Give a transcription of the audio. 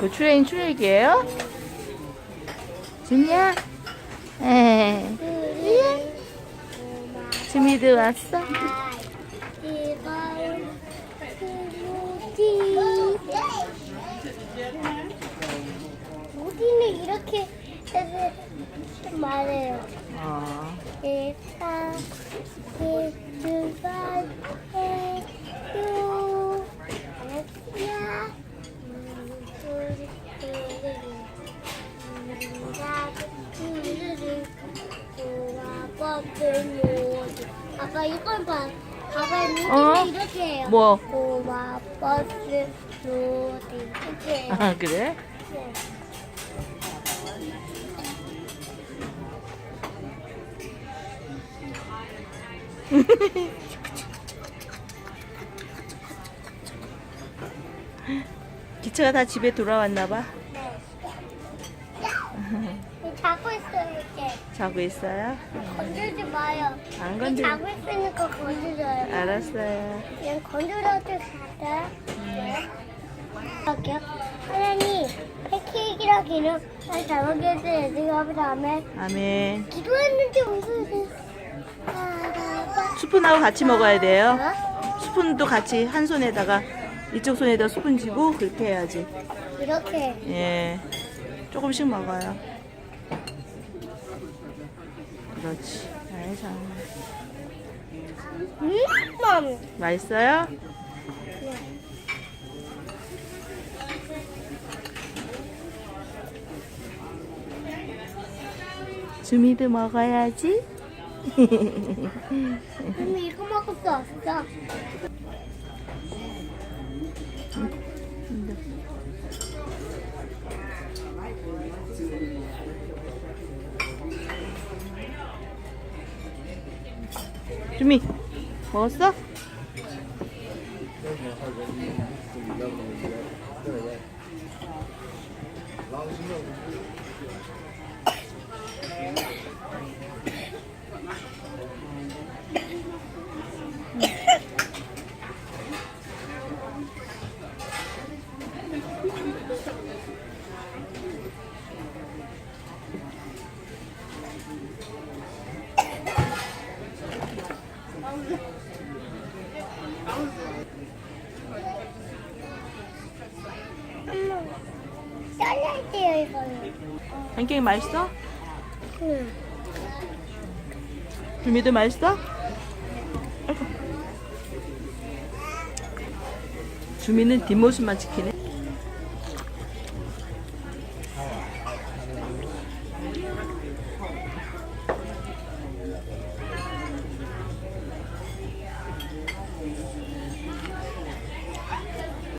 그 트레인 출첵이에요? 준이야? 에. 준이도 왔어? 모디는 이렇게 말해요. 어. 일사, 일두발, 아빠 이걸 봐. 아빠 모디는 어? 이렇게 해요. 뭐? 고마 버스 모디 이렇게 해요. 아, 그래? 네. 기차가 다 집에 돌아왔나 봐. 네. 자고 있어요 이제. 자고 있어요? 건들지 마요. 안 건들. 자고 있으니까 건드려요. 알았어요. 그냥 건드려도. 네. 할게요. 하나님, 팬케이크라기는 잘 잘먹게 해서 내가 다음에 아멘. 기도했는데 무슨 아, 스푼하고 같이 먹어야 돼요. 어? 스푼도 같이 한 손에다가 이쪽 손에다 스푼 쥐고 그렇게 해야지. 이렇게 예. 조금씩 먹어요. 그렇지. 잘해서. 음, 맛있어요? 주미도 먹어야지. 근데 이거 먹을 수 없어. 주미 먹었 잘라야 돼요, 이거는. 팬케이크 맛있어? 응. 주미도 맛있어? 아이고. 주미는 뒷모습만 지키네.